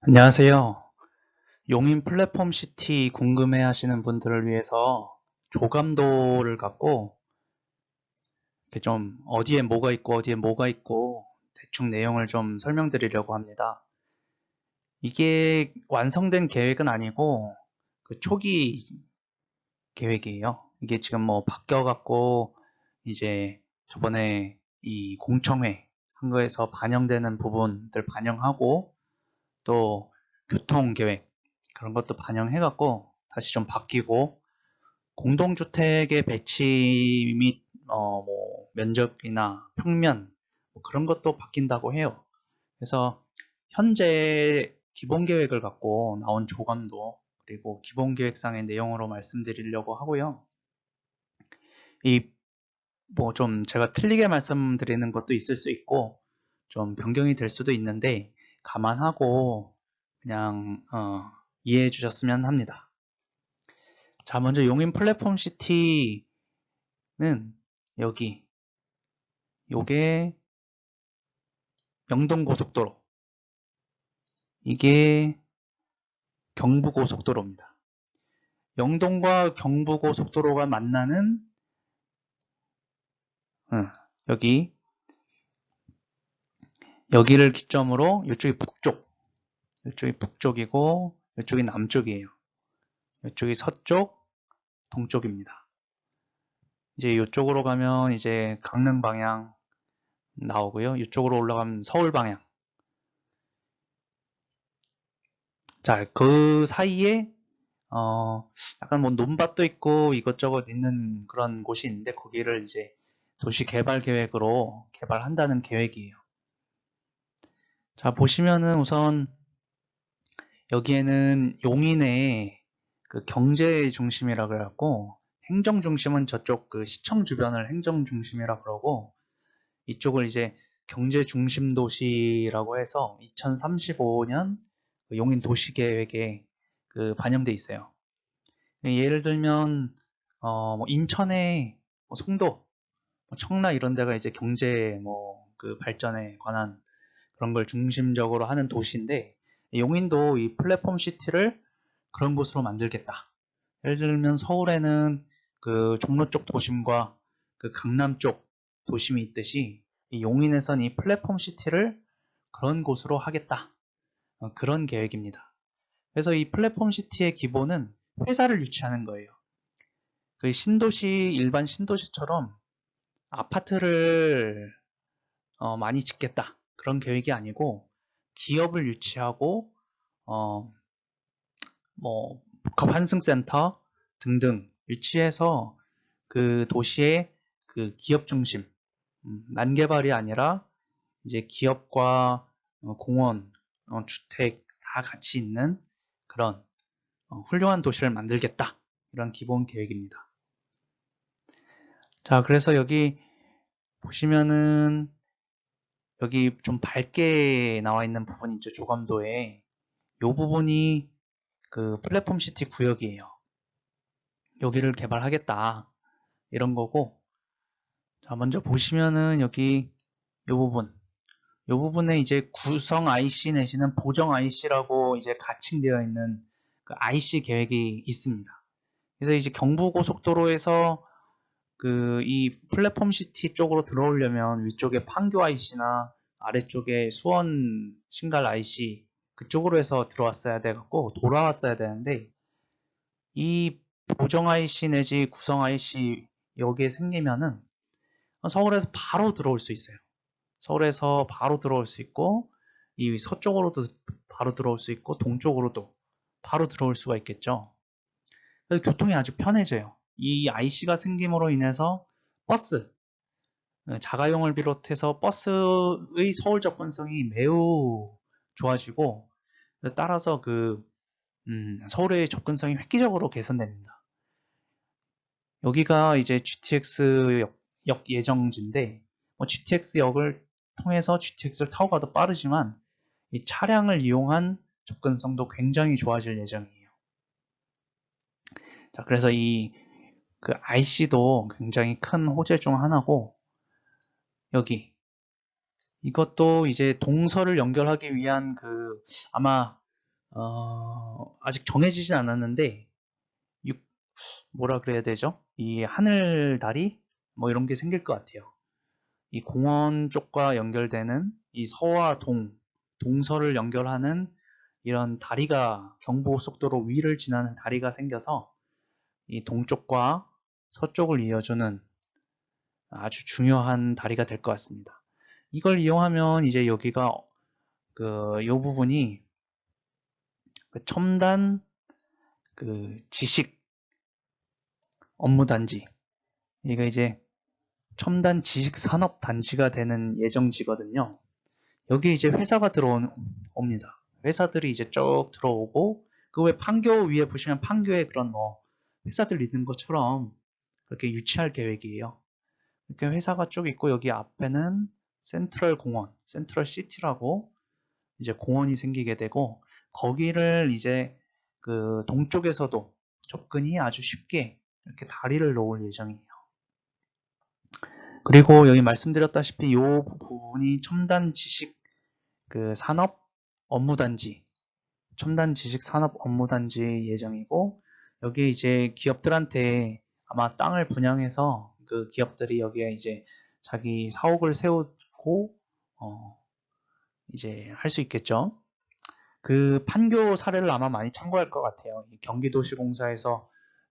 안녕하세요. 용인 플랫폼 시티 궁금해 하시는 분들을 위해서 조감도를 갖고 이렇게 좀 어디에 뭐가 있고 어디에 뭐가 있고 대충 내용을 좀 설명드리려고 합니다. 이게 완성된 계획은 아니고 그 초기 계획이에요. 이게 지금 뭐 바뀌어 갖고 이제 저번에 이 공청회 한 거에서 반영되는 부분들 반영하고 또 교통 계획 그런 것도 반영해 갖고 다시 좀 바뀌고 공동주택의 배치 및 어, 뭐 면적이나 평면 뭐 그런 것도 바뀐다고 해요. 그래서 현재 기본 계획을 갖고 나온 조감도 그리고 기본 계획상의 내용으로 말씀드리려고 하고요. 이 뭐 좀 제가 틀리게 말씀드리는 것도 있을 수 있고 좀 변경이 될 수도 있는데 감안하고 그냥 어, 이해해 주셨으면 합니다. 자, 먼저 용인 플랫폼 시티는 여기 요게 영동고속도로 이게 경부고속도로입니다. 영동과 경부고속도로가 만나는 어, 여기 여기를 기점으로 이쪽이 북쪽, 이쪽이 북쪽이고 이쪽이 남쪽이에요. 이쪽이 서쪽, 동쪽입니다. 이제 이쪽으로 가면 이제 강릉 방향 나오고요. 이쪽으로 올라가면 서울 방향. 자, 그 사이에 어, 약간 뭐 논밭도 있고 이것저것 있는 그런 곳이 있는데 거기를 이제 도시 개발 계획으로 개발한다는 계획이에요. 자, 보시면은 우선 여기에는 용인의 그 경제 중심이라 그래갖고 행정 중심은 저쪽 그 시청 주변을 행정 중심이라 그러고 이쪽을 이제 경제 중심 도시라고 해서 2035년 그 용인 도시 계획에 그 반영돼 있어요. 예를 들면 어, 뭐 인천의 뭐 송도, 뭐 청라 이런 데가 이제 경제 뭐 그 발전에 관한 그런 걸 중심적으로 하는 도시인데 용인도 이 플랫폼 시티를 그런 곳으로 만들겠다. 예를 들면 서울에는 그 종로 쪽 도심과 그 강남 쪽 도심이 있듯이 이 용인에선 이 플랫폼 시티를 그런 곳으로 하겠다. 어, 그런 계획입니다. 그래서 이 플랫폼 시티의 기본은 회사를 유치하는 거예요. 그 신도시 일반 신도시처럼 아파트를 어, 많이 짓겠다. 그런 계획이 아니고 기업을 유치하고 어, 뭐 복합 환승센터 등등 유치해서 그 도시의 그 기업 중심 음, 난개발이 아니라 이제 기업과 어, 공원, 어, 주택 다 같이 있는 그런 어, 훌륭한 도시를 만들겠다 이런 기본 계획입니다. 자, 그래서 여기 보시면은 여기 좀 밝게 나와 있는 부분 있죠. 조감도에. 이 부분이 그 플랫폼 시티 구역이에요. 여기를 개발하겠다. 이런 거고. 자, 먼저 보시면은 여기 이 부분. 이 부분에 이제 구성 IC 내지는 보정 IC라고 이제 가칭되어 있는 그 IC 계획이 있습니다. 그래서 이제 경부고속도로에서 그 이 플랫폼 시티 쪽으로 들어오려면 위쪽에 판교 IC나 아래쪽에 수원 신갈 IC 그쪽으로 해서 들어왔어야 돼갖고 돌아왔어야 되는데 이 보정 IC 내지 구성 IC 여기에 생기면은 서울에서 바로 들어올 수 있어요. 서울에서 바로 들어올 수 있고 이 서쪽으로도 바로 들어올 수 있고 동쪽으로도 바로 들어올 수가 있겠죠. 그래서 교통이 아주 편해져요. 이 IC가 생김으로 인해서 버스, 자가용을 비롯해서 버스의 서울 접근성이 매우 좋아지고 따라서 그 음, 서울의 접근성이 획기적으로 개선됩니다. 여기가 이제 GTX 역, 역 예정지인데 뭐 GTX 역을 통해서 GTX를 타고 가도 빠르지만 이 차량을 이용한 접근성도 굉장히 좋아질 예정이에요. 자, 그래서 이 그 IC도 굉장히 큰 호재 중 하나고 여기 이것도 이제 동서를 연결하기 위한 그 아마 어, 아직 정해지진 않았는데, 육, 뭐라 그래야 되죠? 이 하늘 다리? 뭐 이런 게 생길 것 같아요. 이 공원 쪽과 연결되는 이 서와 동, 동서를 연결하는 이런 다리가 경부고속도로 위를 지나는 다리가 생겨서 이 동쪽과 서쪽을 이어주는 아주 중요한 다리가 될 것 같습니다. 이걸 이용하면 이제 여기가 그 요 부분이 그 첨단 그 지식 업무 단지 이거 이제 첨단 지식 산업 단지가 되는 예정지거든요. 여기 이제 회사가 들어옵니다. 회사들이 이제 쭉 들어오고 그 외 판교 위에 보시면 판교에 그런 뭐 회사들 있는 것처럼 그렇게 유치할 계획이에요. 이렇게 회사가 쭉 있고 여기 앞에는 센트럴 공원, 센트럴 시티라고 이제 공원이 생기게 되고 거기를 이제 그 동쪽에서도 접근이 아주 쉽게 이렇게 다리를 놓을 예정이에요. 그리고 여기 말씀드렸다시피 이 부분이 첨단 지식 그 산업 업무단지, 첨단 지식 산업 업무단지 예정이고 여기 이제 기업들한테 아마 땅을 분양해서 그 기업들이 여기에 이제 자기 사옥을 세우고 어 이제 할 수 있겠죠. 그 판교 사례를 아마 많이 참고할 것 같아요. 경기도시공사에서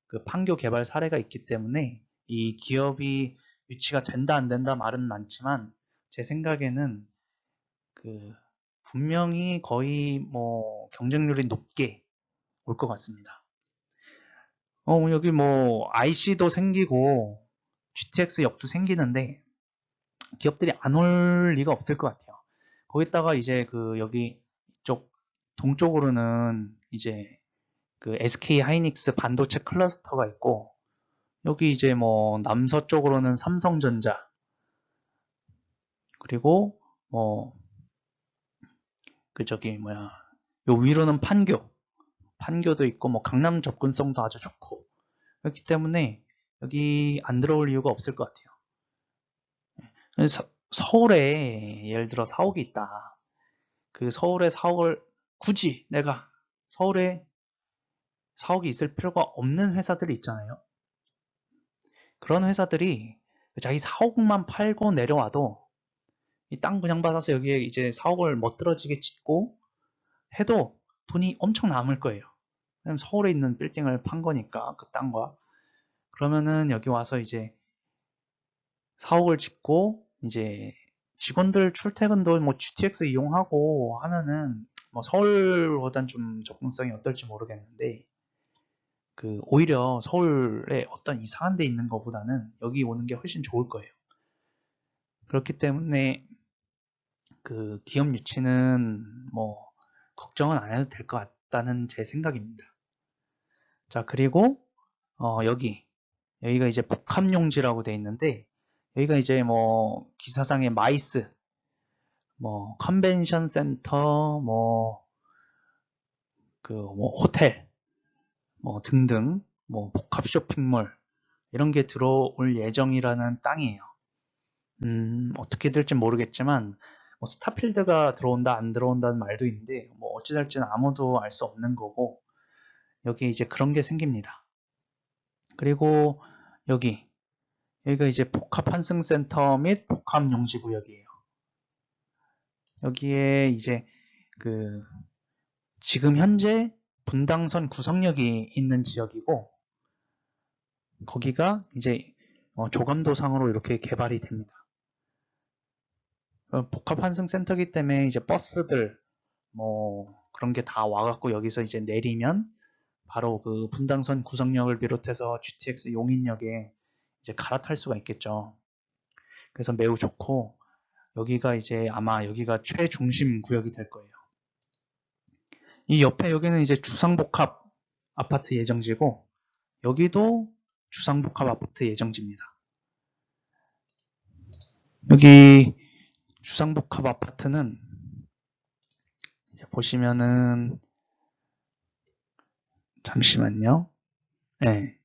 그 판교 개발 사례가 있기 때문에 이 기업이 유치가 된다 안 된다 말은 많지만 제 생각에는 그 분명히 거의 뭐 경쟁률이 높게 올 것 같습니다. 어 여기 뭐 IC도 생기고 GTX 역도 생기는데 기업들이 안 올 리가 없을 것 같아요. 거기다가 이제 그 여기 이쪽 동쪽으로는 이제 그 SK 하이닉스 반도체 클러스터가 있고 여기 이제 뭐 남서쪽으로는 삼성전자 그리고 뭐 그 저기 뭐야 요 위로는 판교 판교도 있고 뭐 강남 접근성도 아주 좋고 그렇기 때문에 여기 안 들어올 이유가 없을 것 같아요. 서, 서울에 예를 들어 사옥이 있다. 그 서울에 사옥을 굳이 내가 서울에 사옥이 있을 필요가 없는 회사들이 있잖아요. 그런 회사들이 자기 사옥만 팔고 내려와도 이 땅 분양받아서 여기에 이제 사옥을 멋들어지게 짓고 해도 돈이 엄청 남을 거예요. 왜냐면 서울에 있는 빌딩을 판 거니까 그 땅과 그러면은 여기 와서 이제 사옥을 짓고 이제 직원들 출퇴근도 뭐 GTX 이용하고 하면은 뭐 서울보단 좀 접근성이 어떨지 모르겠는데 그 오히려 서울에 어떤 이상한 데 있는 것보다는 여기 오는 게 훨씬 좋을 거예요. 그렇기 때문에 그 기업 유치는 뭐 걱정은 안 해도 될 것 같다는 제 생각입니다. 자 그리고 어 여기 여기가 이제 복합용지라고 되어 있는데 여기가 이제 뭐 기사상의 마이스 뭐 컨벤션 센터 뭐 그 뭐 호텔 뭐 등등 뭐 복합 쇼핑몰 이런 게 들어올 예정이라는 땅이에요. 음, 어떻게 될지 모르겠지만 뭐 스타필드가 들어온다 안 들어온다는 말도 있는데 뭐 어찌 될지는 아무도 알 수 없는 거고 여기 이제 그런 게 생깁니다. 그리고 여기 여기가 이제 복합 환승센터 및 복합 용지 구역이에요. 여기에 이제 그 지금 현재 분당선 구성역이 있는 지역이고 거기가 이제 어, 조감도상으로 이렇게 개발이 됩니다. 어, 복합 환승 센터기 때문에 이제 버스들 뭐 그런 게 다 와갖고 여기서 이제 내리면 바로 그 분당선 구성역을 비롯해서 GTX 용인역에 이제 갈아탈 수가 있겠죠. 그래서 매우 좋고 여기가 이제 아마 여기가 최중심 구역이 될 거예요. 이 옆에 여기는 이제 주상복합 아파트 예정지고 여기도 주상복합 아파트 예정지입니다. 여기 주상복합 아파트는 이제 보시면은 잠시만요. 네.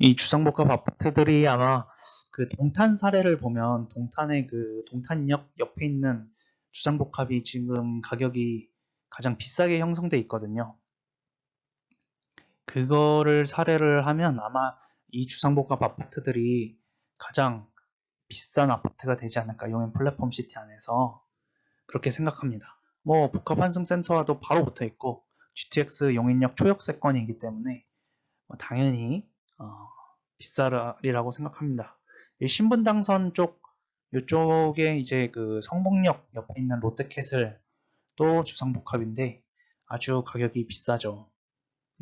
이 주상복합 아파트들이 아마 그 동탄 사례를 보면 동탄의 그 동탄역 옆에 있는 주상복합이 지금 가격이 가장 비싸게 형성돼 있거든요. 그거를 사례를 하면 아마 이 주상복합 아파트들이 가장 비싼 아파트가 되지 않을까 용인 플랫폼 시티 안에서 그렇게 생각합니다. 뭐 복합 환승센터와도 바로 붙어 있고 GTX 용인역 초역세권이기 때문에 뭐 당연히 어, 비싸리라고 생각합니다. 신분당선 쪽 이쪽에 이제 그 성북역 옆에 있는 롯데캐슬 또 주상복합인데 아주 가격이 비싸죠.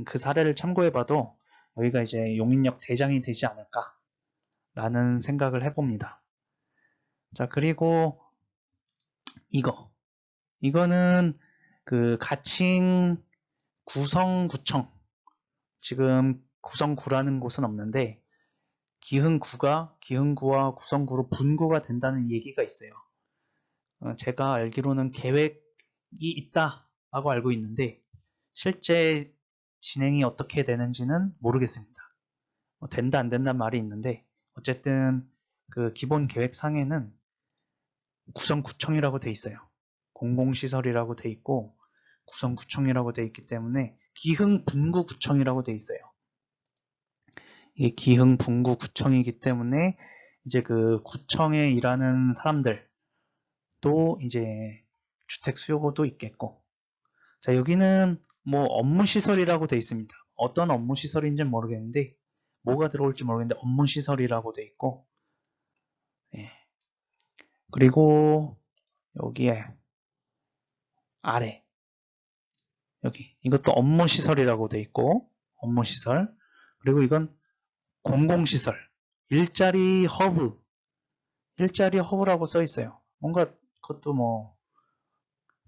그 사례를 참고해봐도 여기가 이제 용인역 대장이 되지 않을까 라는 생각을 해봅니다. 자 그리고 이거 이거는 그 가칭 구성구청 지금 구성구라는 곳은 없는데 기흥구가 기흥구와 구성구로 분구가 된다는 얘기가 있어요. 어, 제가 알기로는 계획이 있다라고 알고 있는데 실제 진행이 어떻게 되는지는 모르겠습니다. 뭐 된다 안 된다 말이 있는데 어쨌든 그 기본 계획 상에는 구성구청이라고 돼 있어요. 공공시설이라고 돼 있고 구성구청이라고 돼 있기 때문에 기흥 분구구청이라고 돼 있어요. 이게 기흥 분구구청이기 때문에 이제 그 구청에 일하는 사람들도 이제 주택 수요도 있겠고 자 여기는 뭐 업무 시설이라고 돼 있습니다. 어떤 업무 시설인지 모르겠는데 뭐가 들어올지 모르겠는데 업무 시설이라고 돼 있고 예. 그리고 여기에 아래 여기. 이것도 업무 시설이라고 돼 있고 업무 시설. 그리고 이건 공공시설. 일자리 허브. 일자리 허브라고 써 있어요. 뭔가 그것도 뭐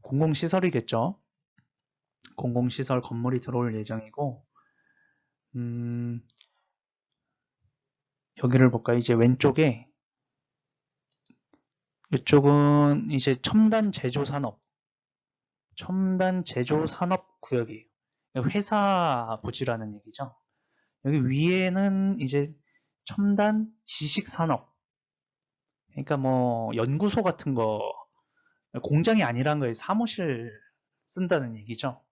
공공시설이겠죠? 공공시설 건물이 들어올 예정이고 음, 여기를 볼까 이제 왼쪽에 이쪽은 이제 첨단 제조 산업 첨단 제조 산업 구역이에요. 회사 부지라는 얘기죠. 여기 위에는 이제 첨단 지식 산업. 그러니까 뭐 연구소 같은 거 공장이 아니란 거예요. 사무실 쓴다는 얘기죠.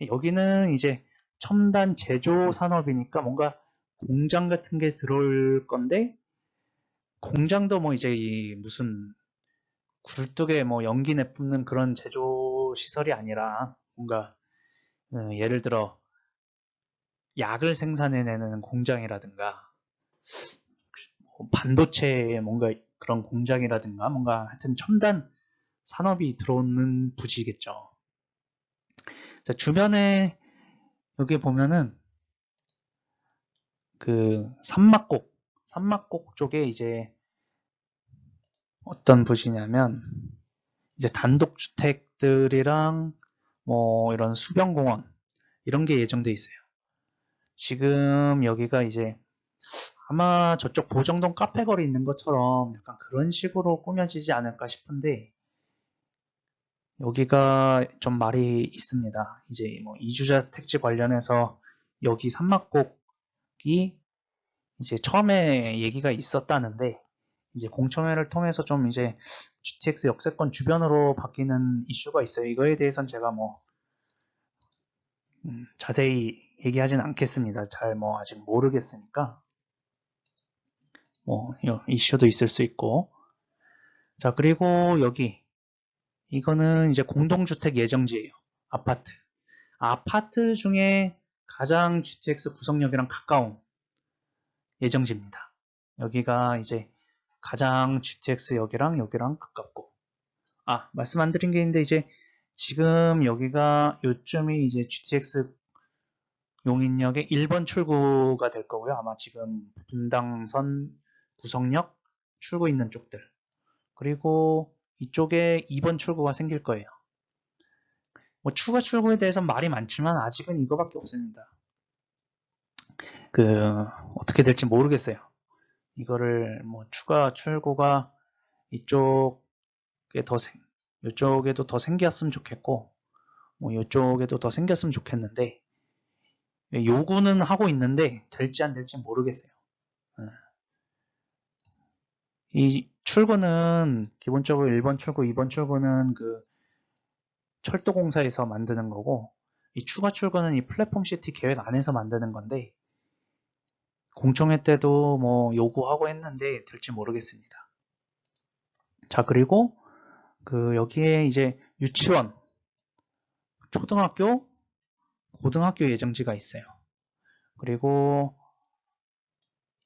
여기는 이제 첨단 제조 산업이니까 뭔가 공장 같은 게 들어올 건데 공장도 뭐 이제 이 무슨 굴뚝에 뭐 연기 내뿜는 그런 제조 시설이 아니라 뭔가 어, 예를 들어 약을 생산해내는 공장이라든가 뭐 반도체 뭔가 그런 공장이라든가 뭔가 하여튼 첨단 산업이 들어오는 부지겠죠. 자, 주변에 여기 보면은 그 산막곡, 산막곡 쪽에 이제 어떤 부지냐면 이제 단독주택들이랑 뭐 이런 수변공원 이런 게 예정돼 있어요. 지금 여기가 이제 아마 저쪽 보정동 카페거리 있는 것처럼 약간 그런 식으로 꾸며지지 않을까 싶은데 여기가 좀 말이 있습니다. 이제 뭐 이주자 택지 관련해서 여기 산막곡 이 이제 처음에 얘기가 있었다는데 이제 공청회를 통해서 좀 이제 GTX 역세권 주변으로 바뀌는 이슈가 있어요. 이거에 대해서는 제가 뭐 음, 자세히 얘기하진 않겠습니다. 잘 뭐 아직 모르겠으니까 뭐 이슈도 있을 수 있고 자 그리고 여기 이거는 이제 공동주택 예정지예요. 아파트 아파트 중에 가장 GTX 구성역이랑 가까운 예정지입니다. 여기가 이제 가장 GTX 여기랑 여기랑 가깝고 아 말씀 안 드린 게 있는데 이제 지금 여기가 요쯤이 이제 GTX 용인역의 1번 출구가 될 거고요. 아마 지금 분당선 구성역 출구 있는 쪽들 그리고 이쪽에 2번 출구가 생길 거예요. 뭐 추가 출구에 대해서 말이 많지만 아직은 이거밖에 없습니다. 그 어떻게 될지 모르겠어요. 이거를 뭐 추가 출구가 이쪽에 더 생, 이쪽에도 더 생겼으면 좋겠고, 뭐 이쪽에도 더 생겼으면 좋겠는데, 요구는 하고 있는데 될지 안 될지 모르겠어요. 예. 이 출구는 기본적으로 1번 출구, 2번 출구는 그 철도공사에서 만드는 거고 이 추가 출근은 이 플랫폼 시티 계획 안에서 만드는 건데 공청회 때도 뭐 요구하고 했는데 될지 모르겠습니다. 자 그리고 그 여기에 이제 유치원, 초등학교, 고등학교 예정지가 있어요. 그리고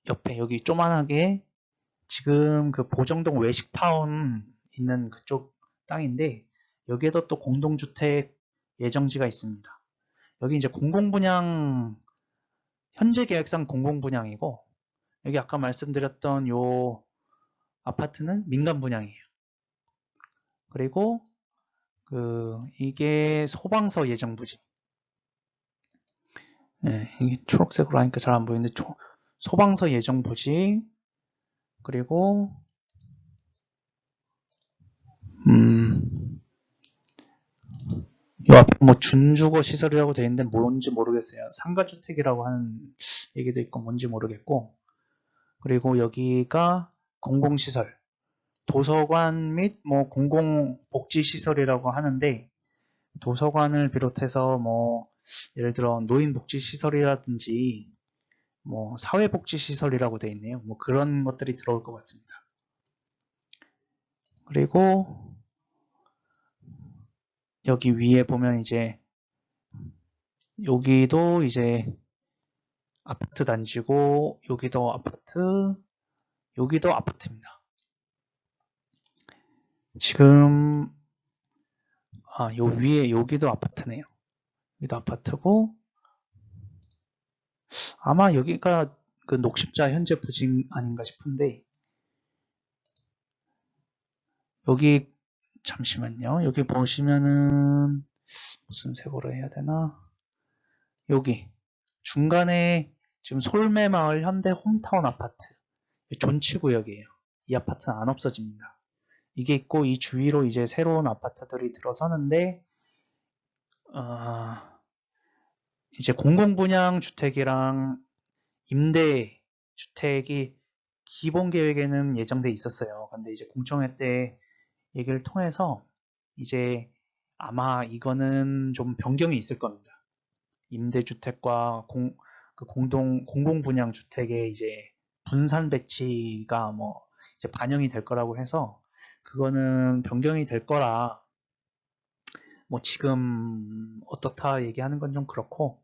옆에 여기 조만하게 지금 그 보정동 외식타운 있는 그쪽 땅인데 여기에도 또 공동주택 예정지가 있습니다. 여기 이제 공공분양 현재 계획상 공공분양이고 여기 아까 말씀드렸던 요 아파트는 민간 분양이에요. 그리고 그 이게 소방서 예정 부지. 네, 이게 초록색으로 하니까 잘 안 보이는데 초, 소방서 예정 부지 그리고 음, 뭐 준주거 시설이라고 되어 있는데 뭔지 모르겠어요. 상가주택이라고 하는 얘기도 있고 뭔지 모르겠고 그리고 여기가 공공시설 도서관 및 뭐 공공복지시설이라고 하는데 도서관을 비롯해서 뭐 예를 들어 노인복지시설이라든지 뭐 사회복지시설이라고 되어 있네요. 뭐 그런 것들이 들어올 것 같습니다. 그리고 여기 위에 보면 이제 여기도 이제 아파트 단지고 여기도 아파트 여기도 아파트입니다. 지금 아, 요 위에 여기도 아파트네요. 여기도 아파트고 아마 여기가 그 녹십자 현재 부지 아닌가 싶은데 여기 잠시만요. 여기 보시면은 무슨 색으로 해야 되나? 여기 중간에 지금 솔매마을 현대 홈타운 아파트 존치구역이에요. 이 아파트는 안 없어집니다. 이게 있고 이 주위로 이제 새로운 아파트들이 들어서는데 어, 이제 공공분양 주택이랑 임대 주택이 기본 계획에는 예정돼 있었어요. 근데 이제 공청회 때 얘기를 통해서 이제 아마 이거는 좀 변경이 있을 겁니다. 임대주택과 공, 그 공동, 공공분양 주택의 이제 분산 배치가 뭐 이제 반영이 될 거라고 해서 그거는 변경이 될 거라 뭐 지금 어떻다 얘기하는 건 좀 그렇고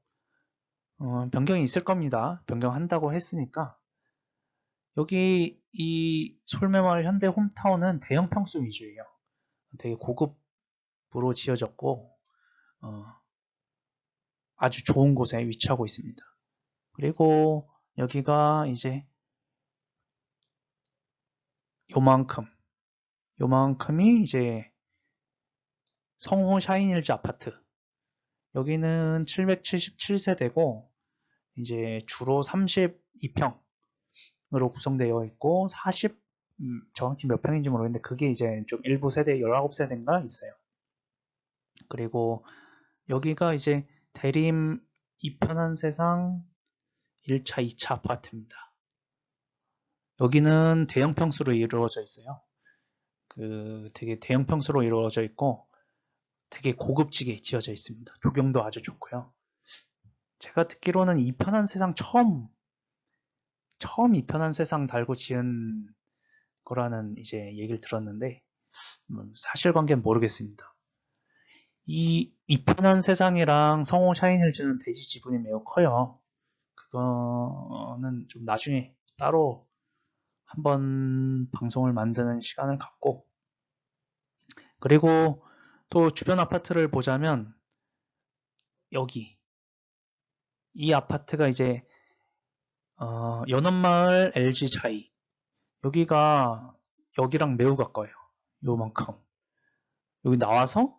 어, 변경이 있을 겁니다. 변경한다고 했으니까 여기 이 솔매마을 현대 홈타운은 대형 평수 위주예요. 되게 고급으로 지어졌고 어, 아주 좋은 곳에 위치하고 있습니다. 그리고 여기가 이제 요만큼 요만큼이 이제 성호 샤인힐즈 아파트 여기는 777세대고 이제 주로 32평 으로 구성되어 있고 40 음, 정확히 몇 평인지 모르겠는데 그게 이제 좀 일부 세대 19세대인가 있어요. 그리고 여기가 이제 대림 이편한 세상 1차, 2차 아파트입니다. 여기는 대형 평수로 이루어져 있어요. 그 되게 대형 평수로 이루어져 있고 되게 고급지게 지어져 있습니다. 조경도 아주 좋고요. 제가 듣기로는 이편한 세상 처음 처음 이 편한 세상 달고 지은 거라는 이제 얘기를 들었는데 음, 사실관계는 모르겠습니다. 이 이편한 세상이랑 성호 샤인힐즈는 대지 지분이 매우 커요. 그거는 좀 나중에 따로 한번 방송을 만드는 시간을 갖고 그리고 또 주변 아파트를 보자면 여기 이 아파트가 이제 어, 연원마을 LG 자이 여기가 여기랑 매우 가까워요. 요만큼 여기 나와서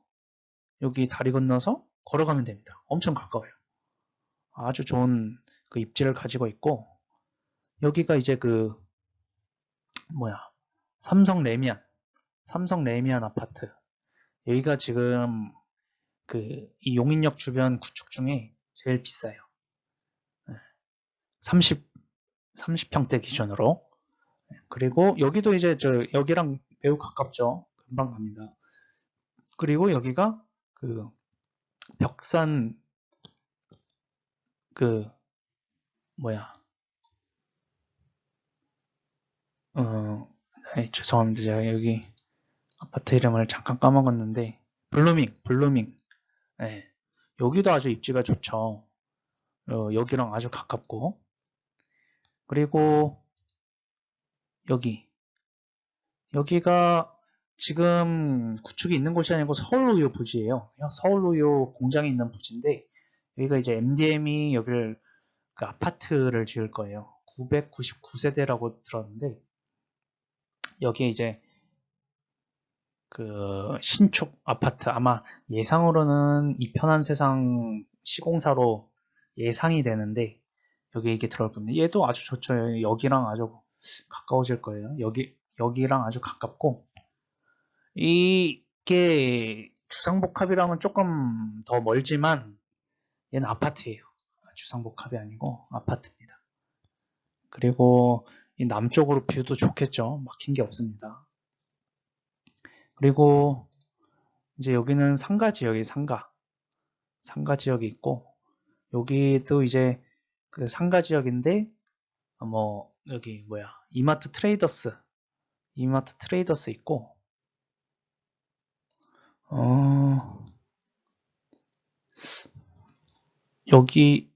여기 다리 건너서 걸어가면 됩니다. 엄청 가까워요. 아주 좋은 그 입지를 가지고 있고 여기가 이제 그 뭐야 삼성 레미안 삼성 레미안 아파트 여기가 지금 그 이 용인역 주변 구축 중에 제일 비싸요. 30 30평대 기준으로. 그리고 여기도 이제 저 여기랑 매우 가깝죠. 금방 갑니다. 그리고 여기가 그 벽산 그 뭐야 어 아이, 죄송합니다 제가 여기 아파트 이름을 잠깐 까먹었는데 블루밍 블루밍 네. 여기도 아주 입지가 좋죠 어, 여기랑 아주 가깝고 그리고 여기 여기가 지금 구축이 있는 곳이 아니고 서울우유 부지예요. 서울우유 공장이 있는 부지인데 여기가 이제 MDM이 여기를 그 아파트를 지을 거예요. 999세대라고 들었는데 여기에 이제 그 신축 아파트 아마 예상으로는 이 편한 세상 시공사로 예상이 되는데 여기 이게 들어갈 겁니다. 얘도 아주 좋죠. 여기랑 아주 가까워질 거예요. 여기 여기랑 아주 가깝고 이게 주상복합이랑은 조금 더 멀지만 얘는 아파트예요. 주상복합이 아니고 아파트입니다. 그리고 이 남쪽으로 뷰도 좋겠죠. 막힌 게 없습니다. 그리고 이제 여기는 상가 지역이 상가 상가 지역이 있고 여기도 이제 그 상가 지역인데 뭐 여기 뭐야 이마트 트레이더스 이마트 트레이더스 있고 어 여기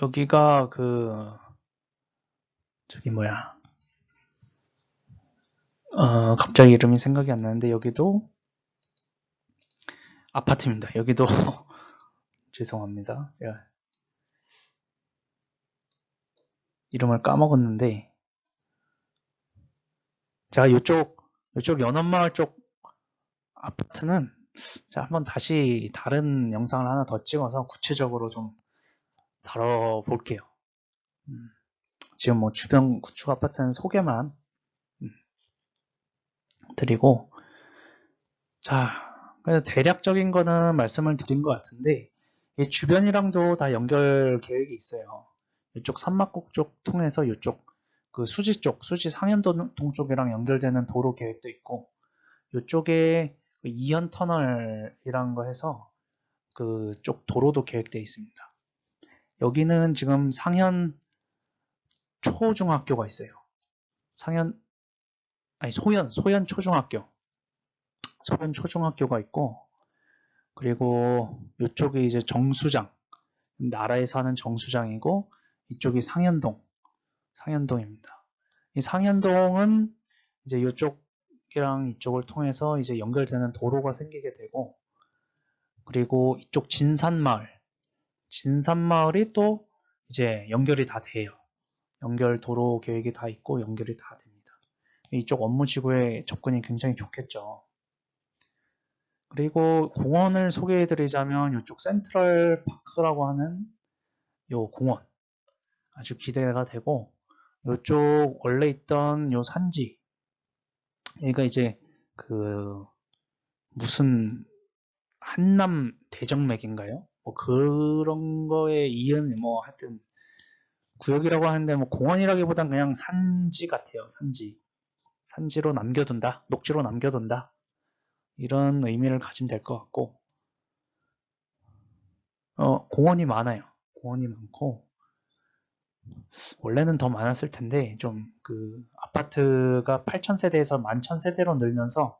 여기가 그 저기 뭐야 어 갑자기 이름이 생각이 안 나는데 여기도 아파트입니다. 여기도 죄송합니다. 제가 이름을 까먹었는데 제가 이쪽 이쪽 연원마을 쪽 아파트는 자 한번 다시 다른 영상을 하나 더 찍어서 구체적으로 좀 다뤄볼게요. 음, 지금 뭐 주변 구축 아파트는 소개만 음, 드리고 자 그래서 대략적인 거는 말씀을 드린 것 같은데 이 주변이랑도 다 연결 계획이 있어요. 이쪽 산막국 쪽 통해서 이쪽 그 수지 쪽, 수지 상현동 쪽이랑 연결되는 도로 계획도 있고 이쪽에 그 이현 터널이라는 거 해서 그쪽 도로도 계획되어 있습니다. 여기는 지금 상현 초중학교가 있어요. 상현 아니 소현 소현 초중학교 소현 초중학교가 있고 그리고 이쪽이 이제 정수장 나라에 사는 정수장이고 이쪽이 상현동, 상현동입니다. 이 상현동은 이제 이쪽이랑 이쪽을 통해서 이제 연결되는 도로가 생기게 되고, 그리고 이쪽 진산마을, 진산마을이 또 이제 연결이 다 돼요. 연결 도로 계획이 다 있고 연결이 다 됩니다. 이쪽 업무지구에 접근이 굉장히 좋겠죠. 그리고 공원을 소개해 드리자면 이쪽 센트럴 파크라고 하는 요 공원 아주 기대가 되고 이쪽 원래 있던 요 산지 얘가 이제 그 무슨 한남 대정맥인가요? 뭐 그런 거에 이은 뭐 하여튼 구역이라고 하는데 뭐 공원이라기보단 그냥 산지 같아요. 산지. 산지로 남겨둔다. 녹지로 남겨둔다. 이런 의미를 가지면 될 것 같고 어, 공원이 많아요. 공원이 많고 원래는 더 많았을 텐데 좀 그 아파트가 8,000세대에서 11,000세대로 늘면서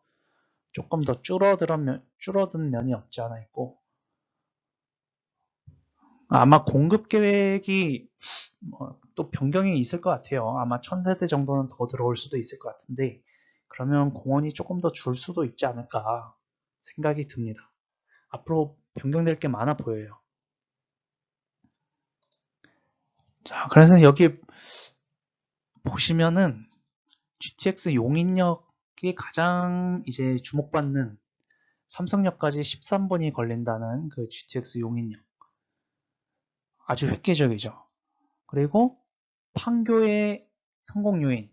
조금 더 줄어든, 면, 줄어든 면이 없지 않아 있고 아마 공급 계획이 뭐또 변경이 있을 것 같아요. 아마 1000세대 정도는 더 들어올 수도 있을 것 같은데 그러면 공원이 조금 더 줄 수도 있지 않을까 생각이 듭니다. 앞으로 변경될 게 많아 보여요. 자, 그래서 여기 보시면은 GTX 용인역이 가장 이제 주목받는 삼성역까지 13분이 걸린다는 그 GTX 용인역. 아주 획기적이죠. 그리고 판교의 성공 요인,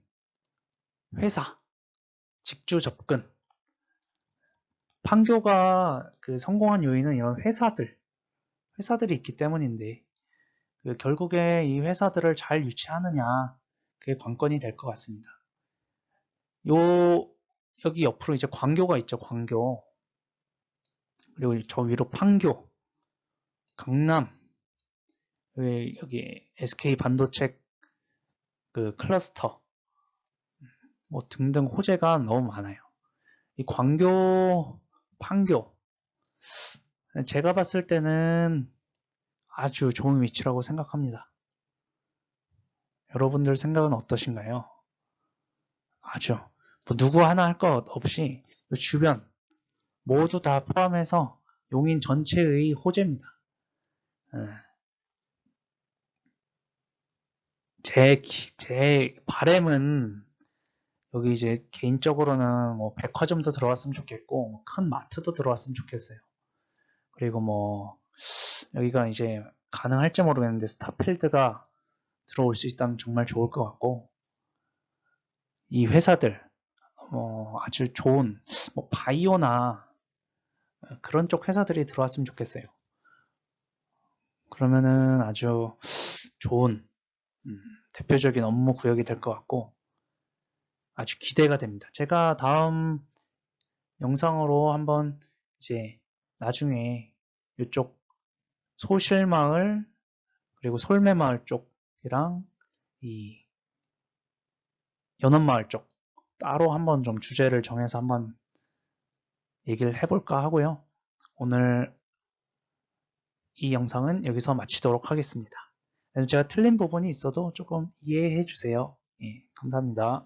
회사, 직주 접근. 판교가 그 성공한 요인은 이런 회사들, 회사들이 있기 때문인데 그 결국에 이 회사들을 잘 유치하느냐 그게 관건이 될 것 같습니다. 요 여기 옆으로 이제 광교가 있죠. 광교. 그리고 저 위로 판교, 강남, 여기, 여기 SK 반도체 그 클러스터, 뭐 등등 호재가 너무 많아요. 이 광교, 판교, 제가 봤을 때는 아주 좋은 위치라고 생각합니다. 여러분들 생각은 어떠신가요? 아주 뭐 누구 하나 할 것 없이 주변 모두 다 포함해서 용인 전체의 호재입니다. 예. 제, 기- 제 바램은 여기 이제 개인적으로는 뭐 백화점도 들어왔으면 좋겠고 뭐큰 마트도 들어왔으면 좋겠어요. 그리고 뭐 여기가 이제 가능할지 모르겠는데 스타필드가 들어올 수 있다면 정말 좋을 것 같고 이 회사들 뭐 아주 좋은 뭐 바이오나 그런 쪽 회사들이 들어왔으면 좋겠어요. 그러면은 아주 좋은 음, 대표적인 업무 구역이 될 것 같고 아주 기대가 됩니다. 제가 다음 영상으로 한번 이제 나중에 이쪽 소실마을 그리고 솔매마을 쪽이랑 이 연원마을 쪽 따로 한번 좀 주제를 정해서 한번 얘기를 해볼까 하고요. 오늘 이 영상은 여기서 마치도록 하겠습니다. 제가 틀린 부분이 있어도 조금 이해해 주세요. 예, 감사합니다.